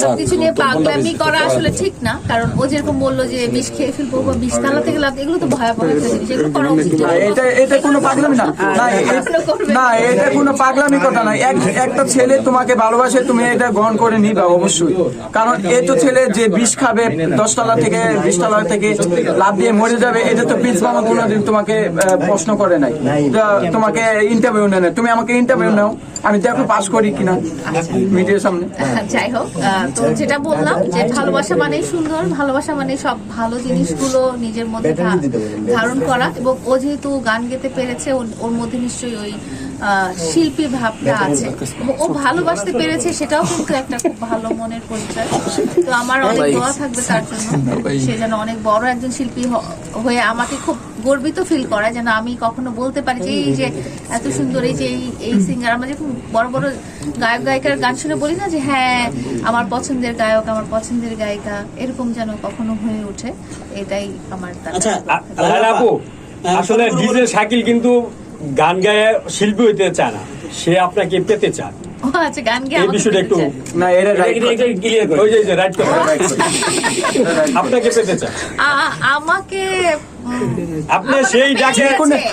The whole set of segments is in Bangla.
সবকিছু নিয়ে পাগলামি করা আসলে ঠিক না। কারণ ও যেরকম বলল যে বিষ খেয়ে ফেলব বা বিষ তালা থেকে লাভ এগুলো তো ভয়াবহ একটা জিনিস এগুলো করা উচিত না, না। এটা এটা কোনো পাগলামি না। না এ- এটা কোনো পাগলামি কথা না। এক একটা ছেলে তোমাকে ভালোবাসে তুমি এটা গ্রহণ করে নিবা অবশ্যই। কারণ এ তো ছেলে যে বিষ খাবে দশতলা থেকে বিশতলা থেকে লাভ দিয়ে মরে যাবে এটা তো প্রিন্স মামা কোনোদিন তোমাকে প্রশ্ন করে নাই। তোমাকে ইন্টারভিউ নেয়। তুমি আমাকে ইন্টারভিউ নাও। আমি দেখো পাস করি কিনা। মিডিয়ার সামনে। যাই হোক তো যেটা বললাম যে ভালোবাসা মানেই সুন্দর ভালোবাসা মানে সব ভালো জিনিসগুলো নিজের মধ্যে ধারণ করা এবং ও যেহেতু গান গেতে পেরেছে ওর- ওর মধ্যে নিশ্চয়ই ওই আহ, শিল্পী ভাবটা আছে। ও ভালোবাসতে পেরেছে সেটাও কিন্তু একটা খুব ভালো মনের পরিচয়। তো আমার অনেক দোয়া থাকবে তার জন্য। সে যেন অনেক বড় একজন শিল্পী হ- হয়ে আমাকে খুব গর্বিত ফিল করায় যেন আমি কখনো বলতে পারি যে এই যে এত সুন্দর এই যে এই- এই সিঙ্গার আমরা যখন বড় বড় গায়ক গায়িকার গান শুনে বলি না যে হ্যাঁ আমার পছন্দের গায়ক আমার পছন্দের গায়িকা এরকম যেন কখনো হয়ে ওঠে এটাই আমার আচ্ছা আপু আসলে ডিজে শাকিল কিন্তু গান গায়ে শিল্পী হইতে চায় না সে আপনাকে পেতে চায়। আচ্ছা গান গেয়ে এই বিষয়টা একটু না করে। ওই যে আপনাকে পেতে চায়। আমাকে আপনি সেই ডাকে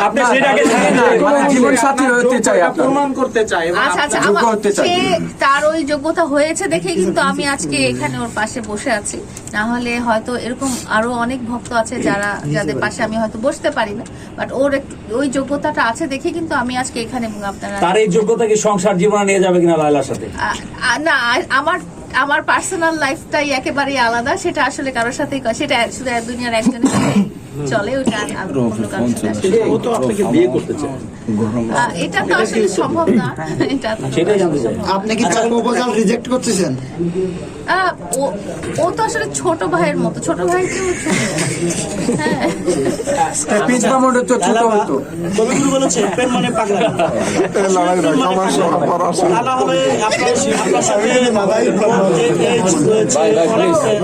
আপনি সেই ডাকে মানে জীবন সাথী হতে চাই প্রমাণ করতে চাই আচ্ছা আচ্ছা হতে চাই। তার ওই যোগ্যতা হয়েছে দেখে কিন্তু আমি আজকে এখানে ওর পাশে বসে আছি। না হলে হয়তো এরকম আরও অনেক ভক্ত আছে যারা যাদের পাশে আমি হয়তো বসতে পারি না। বাট ওর ওই যোগ্যতাটা আছে দেখে কিন্তু আমি আজকে এখানে আপনারা তার এই যোগ্যতা কি সংসার জীবনে নিয়ে যাবে কিনা লায়লার সাথে? না আমার আমার পার্সোনাল লাইফটাই একেবারেই আলাদা। সেটা আসলে কারোর সাথেই সেটা শুধু দুনিয়ার একজনের সাথে চলে ওটা আর অন্য কারোর সাথে ও তো আপনাকে বিয়ে করতে চায়। এটা তো আসলে সম্ভব না। এটা আপনি কি তার প্রপোজাল রিজেক্ট করতেছেন? ও- তো আসলে ছোট ভাইয়ের মতো। ছোট ভাই কেউ হ্যাঁ। প্রিন্স মামুর তো ছোট হতো। কবিগুরু বলেছে? প্রেম মানে পাগলামি লালা হলে আপনার আপনার সাথে age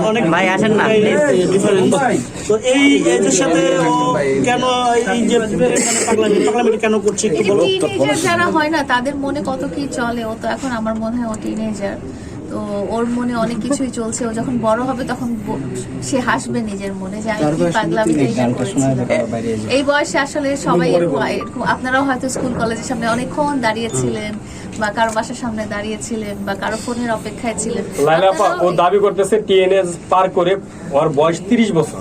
অনেক- ভাই, আসেন না, তো এই এজের সাথে কেন এই যে পাগলামি কেন করছে একটু বলো। যারা হয় না তাদের মনে কত কি চলে? ও তো এখন আমার মনে হয় ও টিনেজার তো ওর মনে অনেক কিছুই চলছে। ও যখন বড় হবে তখন সে হাসবে নিজের মনে যে আমি কি পাগলামি এই বয়সে আসলে সবাই এরকম আপনারাও হয়তো স্কুল কলেজের সামনে অনেকক্ষণ দাঁড়িয়েছিলেন। বা কারও বাসার সামনে দাঁড়িয়েছিলেন বা কারও ফোনের অপেক্ষায় ছিলেন। লাইলা আপা ও দাবি করতেছে টিএনএস পার করে ওর বয়স তিরিশ বছর।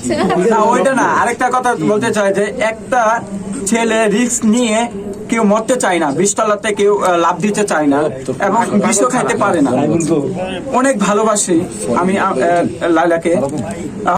না ওইটা না। আরেকটা কথা বলতে চাই যে একটা ছেলে রিস্ক নিয়ে কেউ মরতে চায় না বিশতলাতে কেউ লাভ দিতে চায় না এবং বিশ্ব খাইতে পারে না। অনেক ভালোবাসি আমি লাইলাকে